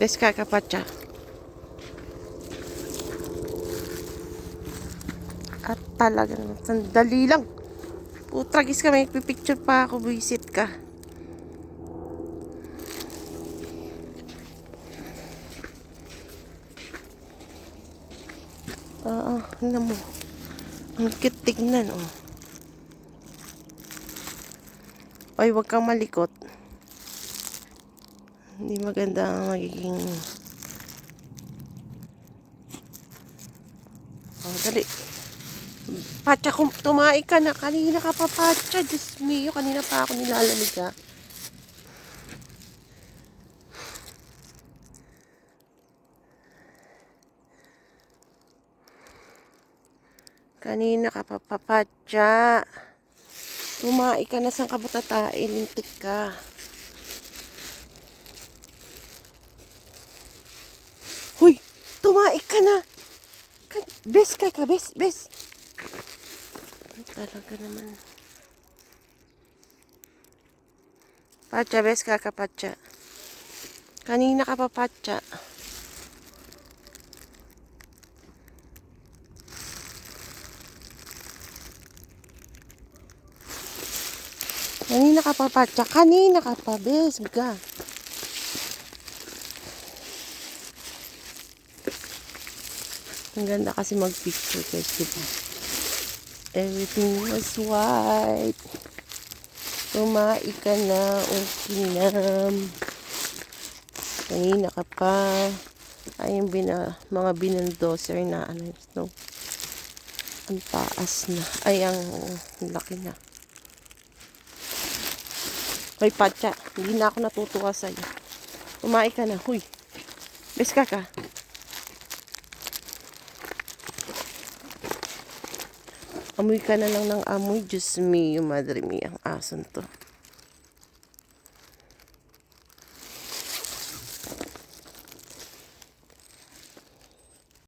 Bes kakapatya. At talaga sandali lang. Putragis ka, may picture pa ako, visit ka. Oo, ano mo. Ang cute tignan, oh. Oy, wag kang malikot. Hindi maganda ang magiging... Oh, dali. Patya, kung tumae ka na. Kanina ka pa, Patya. Diyos mio, kanina pa ako nilalamig ka. Kanina ka pa, Papatya. Tumae ka na sa kabutatain. Lintik ka. Hoy! Tumae ka na! Ka- Bes ka ka, bes, bes. Ay, Talaga naman. Patya, bes ka ka, patya. Kanina ka pa, patya. Kanina ka pa, patya. Kanina ka pa, bes ka. Ang ganda kasi mag-picture guys, diba? Everything was white. Tumae ka na, okay na. Kanina ka pa. Ay, yung bina, mga binuldozer na ano, no? Ang taas na. Ay, ang laki na. Hoy, Patya, hindi na ako natutuwa sa'yo. Tumae ka na, huy. Bes ka. Amoy ka na lang ng amoy. Diyos mio, madre mia, ang ason to.